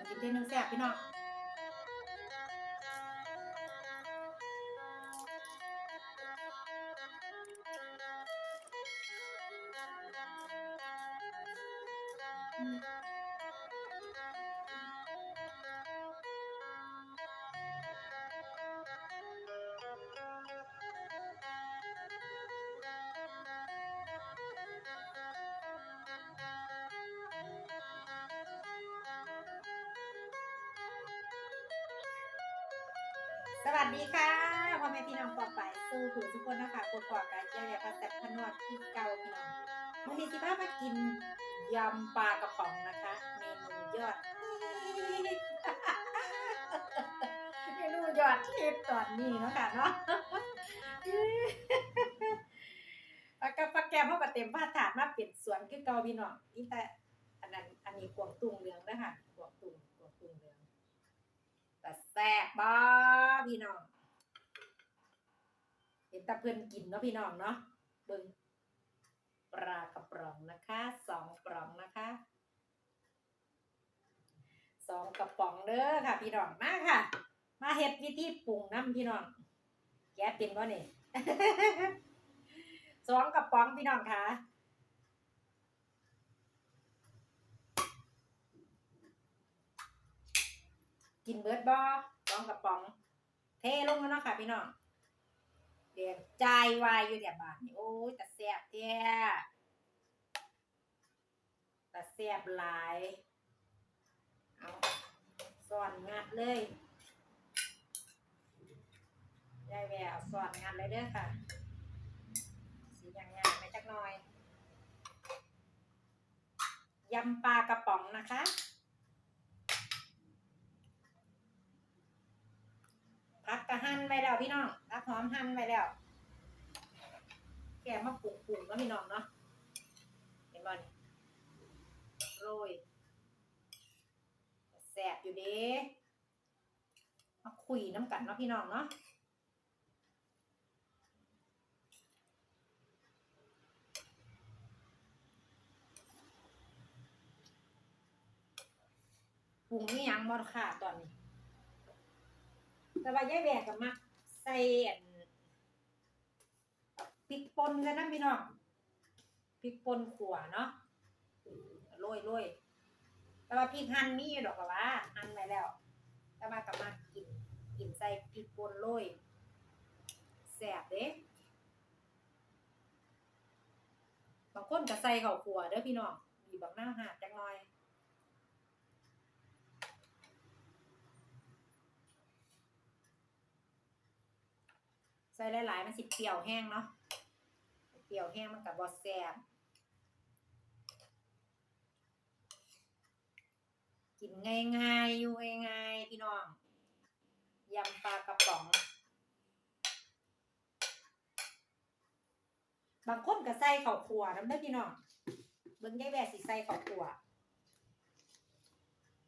นกินเท่นึงแซ่บพี่น้องอืม วัสดีค่ะพ่อแม่พี่น้องปอไปสู้หูทุกคนนะคะปวดปอกกันเจ้าอย่าพัสแต่พนวดที่เก่าพี่น้องวันนี้สิพามากินยำปลากระป๋องนะคะเมนูยอดเมนูยอดฮิตตอนนี้เนาะค่ะเนาะปลากระปลาแกมเขาก็เต็มผ้าถาดมาเปลี่ยนสวนคือเก่าพี่น้องนี่แต่อันนั้นอันนี้กวงตุงเหลืองนะคะกวงตุงกวงตุงเหลือง แต่แซ่บบ้าพี่น้อง เห็นตาเพื่อนกินเนาะพี่น้องเนาะเบิ่งปลากระป๋องนะคะสองกล่องนะคะสองกระป๋องเด้อค่ะ พี่น้องมาค่ะ มาเฮ็ดวิธีปรุงน้ำพี่น้อง แกเป็นบ่นี่ยสองกระป๋องพี่น้องค่ะ กินเบิร์ดบอสองกระป๋อง เทลงแล้วเนาะค่ะพี่น้องเดี๋ยวใจายวายอยู่แต่บาทนี่โอ้ยแต่แซ่บแท้แต่แซ่บหลายเอาซ่อนงัดเลยยายแววเอาซ่อนงัดเลยเด้อค่ะ สีอย่างงามไปจักหน่อย ยำปลากระป๋องนะคะ พักกระหั่นไว้แล้วพี่น้องพักหอมหั่นไว้แล้ว แกมาปรุงปรุงแล้วพี่น้องเนาะเห็นบ่นโรยแสบอยู่เด้มาคุยน้ำกันเนาะพี่น้องเนาะปรุงนี่ยังบ่ค่ะตอนนี้ แต่ว่ายายแหวกกับมักใส่พริกป่นกันนะพี่น้องพริกป่นขัวเนาะโรยโรยแต่ว่าพริกหั่นมีดอกกะว่าหั่นไว้แล้ว แต่ว่ากับมักกินกินใส่พริกป่นโรยแซ่บเด้บางคนก็ใส่ข้าวขัวเด้อพี่น้องมีบักหน้าหาดจังหน่อย ใส่หลายๆมันสิเปรี้ยวแห้งเนาะเปรี้ยวแห้งมันกับบอสแซบกินง่ายๆอยู่ง่ายๆพี่น้องยำปลากระป๋อง บางคนก็ใส่ข้าวคั่วน้ำเด้พี่น้องเบิ่งยายแบสิใส่ข้าวคั่ว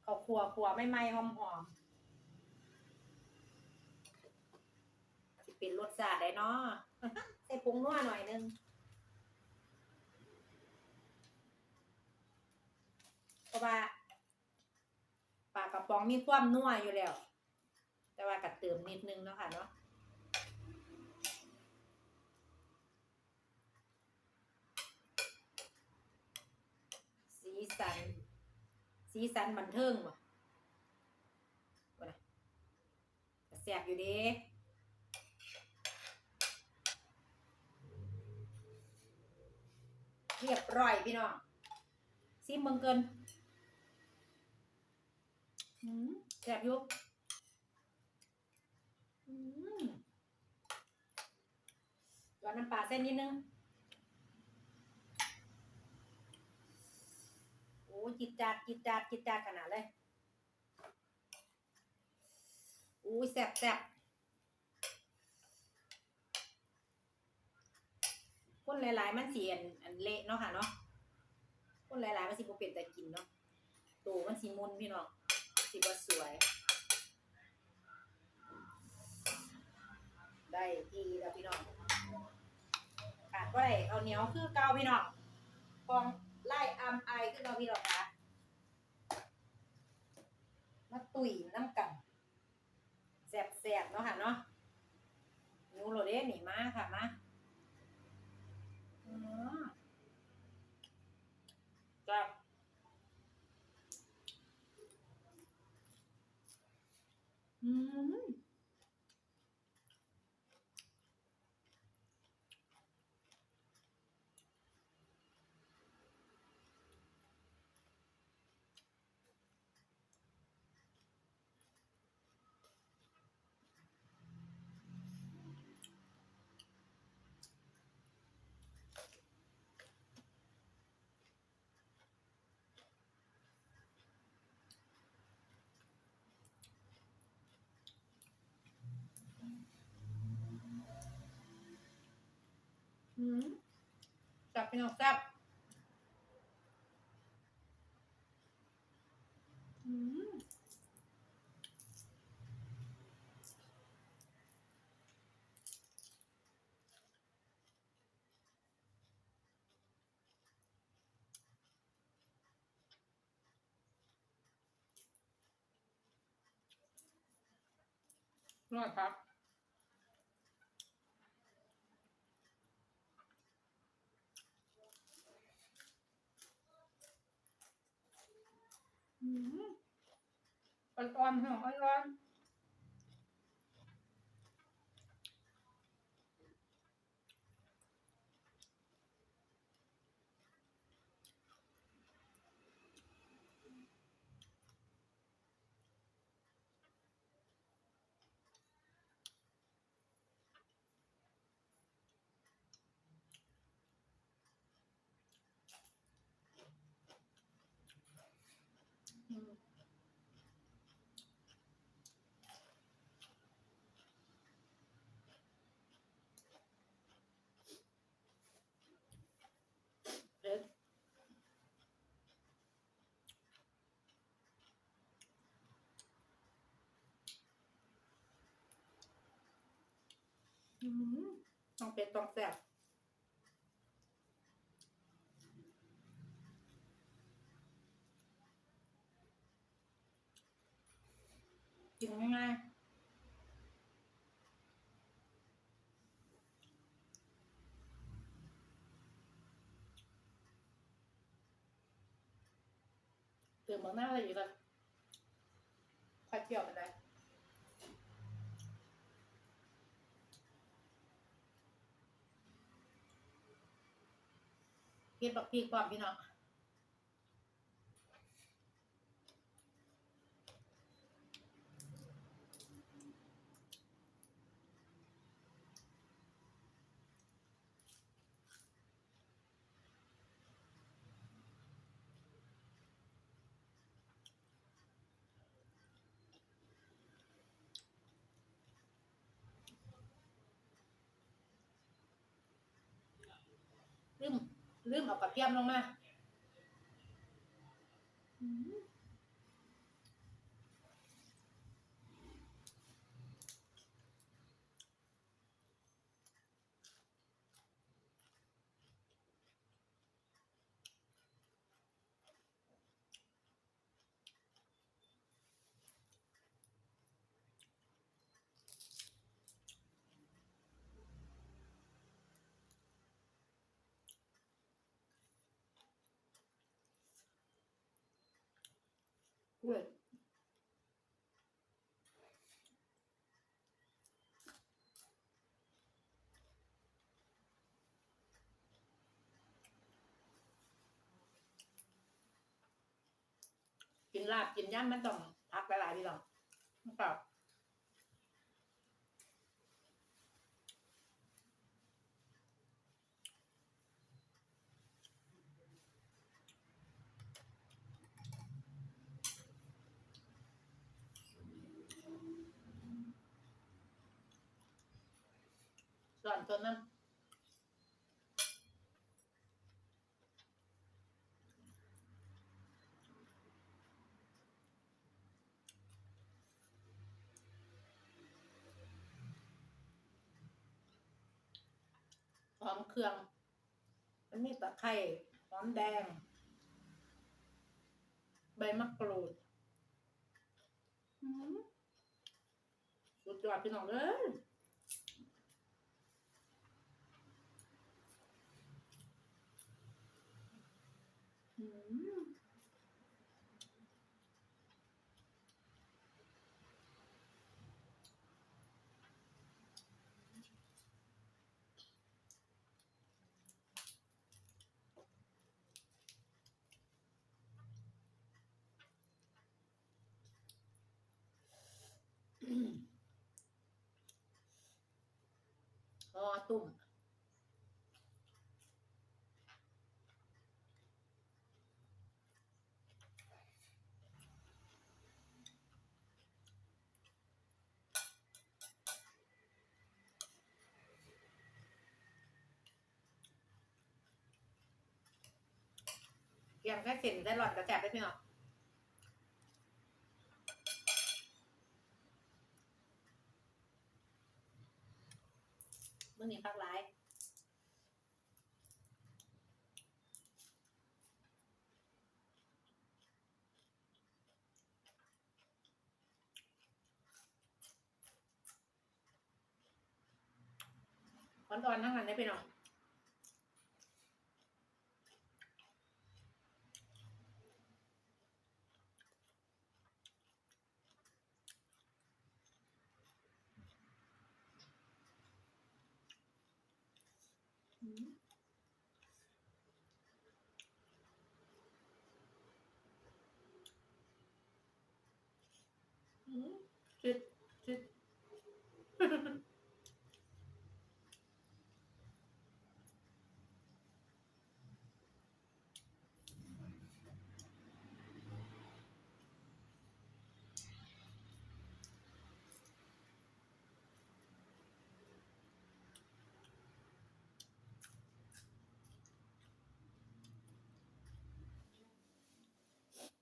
ข้าวคั่วคั่วไม่ไหม้หอมๆ เป็นรสชาติได้เนาะใส่ผงนัวหน่อยนึงเพราะว่าปลากระป๋องมีความนัวอยู่แล้ว แต่ว่ากัดเติมนิดนึงเนาะค่ะเนาะสีสัน สีสันบันเทิงบ่ะแซ่บอยู่ด้ รียบร้อยพี่น้องซิมเบิงเกินอืมแซ่บยู่อืมหวานน้ำปลาเส้นนิดนึงโอ้ยจิตจัดจิตจัดจิตจัดขนาดเลยอุ้ยแซ่บแซ่บ คนหลาย ๆ มันสีอันอันเละเนาะค่ะเนาะคนหลาย ๆ มันสิบ่เป็นแต่กินเนาะตัวมันสีมุนพี่น้องสีบ่สวย ได้ทีแล้วพี่น้องขาดก็ได้เอาเหนียวคือเกาพี่น้องฟองไล่อัมไอขึ้นเราพี่น้องคะมาตุยน้ำกันแสบๆเนาะค่ะเนาะหนูโรเด้หนีมาค่ะมา จับอืม จับพี่น้องจับอืมรอดครับ อ่อนๆค่ะอ่อนๆ ต้องเป็นต้องแซ่บกินง่ายๆตื่นมาหน้าอะไรอยู่กันค่อยเที่ยวกันได้ เพียบักพีความพี่น้องลืม ลืมเอากระเทียมลงมา ลาบกินย่ำมันต้องพักหลายๆพี่น้องเปล่าส่วนตัวนั้น หอมเครื่อง มันมีตะไคร้หอมแดง ใบมะกรูดอืมสุดยอดพี่น้องเอ้ยอืมพอ ตุ่มเกียงแค่เส้นได้หลอดกระแจบได้พี่น้อง มื่อนี้พักร้ายอ่อนๆทั้งนั้นได้ไปหน่อย ชิดชิด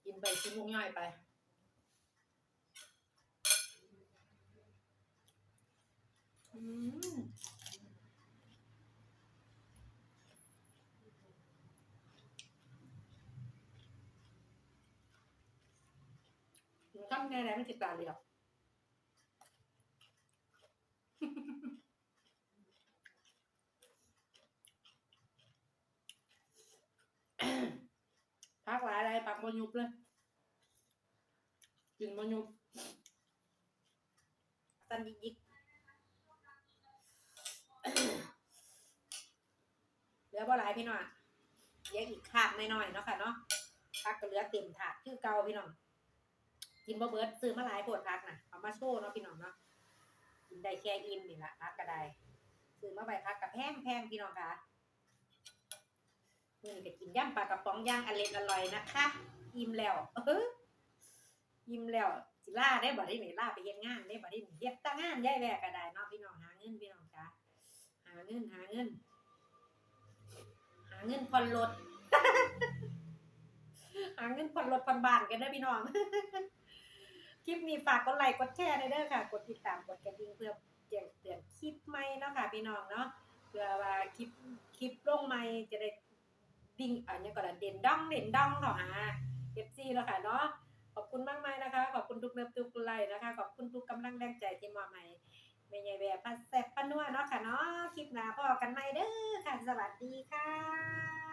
กินไปชิ้นมุกย่อยไป อืมถึงทำไงไม่ติดตาเรียวพักหลายอะไรปักบอยุบเลยกินบอยุบสันยิกยิก เหลือบ่หลายพี่น้องเหลืออีกคาบน้อยเนาะค่ะเนาะพักก็เหลือเต็มถาดคือเก่าพี่น้องกินบ่เบิดซื้อมาหลายปวดพักน่ะเอามาโชว์เนาะพี่น้องเนาะกินได้แค่อิ่มนี่ละพักก็ได้ซื้อมาใบพักกับแพงแพงพี่น้องค่ะมื่อนี้ก็กินย่ำปลากระป๋องย่างอร่อยอร่อยนะคะ อิ่มแล้วเอออิ่มแล้วสิล่าได้บ่ได้ไหนล่าไปเฮ็ดงานได้บ่ได้เฮ็ดตั้งงานย้ายแวกก็ได้เนาะพี่น้องหาเงินพี่น้องจ้า เงินหาเงิน หาเงินผ่อนรถหาเงินผ่อนรถผ่อนบ้านกันเด้พี่น้อง คลิปนี้ฝากกดไลค์กดแชร์หน่อยเด้อค่ะ กดติดตามกดกระดิ่งเพื่อแจ้งเตือนคลิปใหม่เนาะค่ะพี่น้องเนาะเพื่อว่าคลิปคลิปลงใหม่จะได้ดิ่งอันนี้ก็ได้เด่นดังเด่นดังเข้าหา FC แล้วค่ะเนาะขอบคุณมากมายนะคะ ขอบคุณทุกเลิฟทุกไลค์นะคะ ขอบคุณทุกกำลังแรงใจที่มอบให้ แม่ใหญ่แบบพันแซ่บพันนัวเนาะค่ะเนาะคลิปหน้าพอกันใหม่เด้อค่ะ สวัสดีค่ะ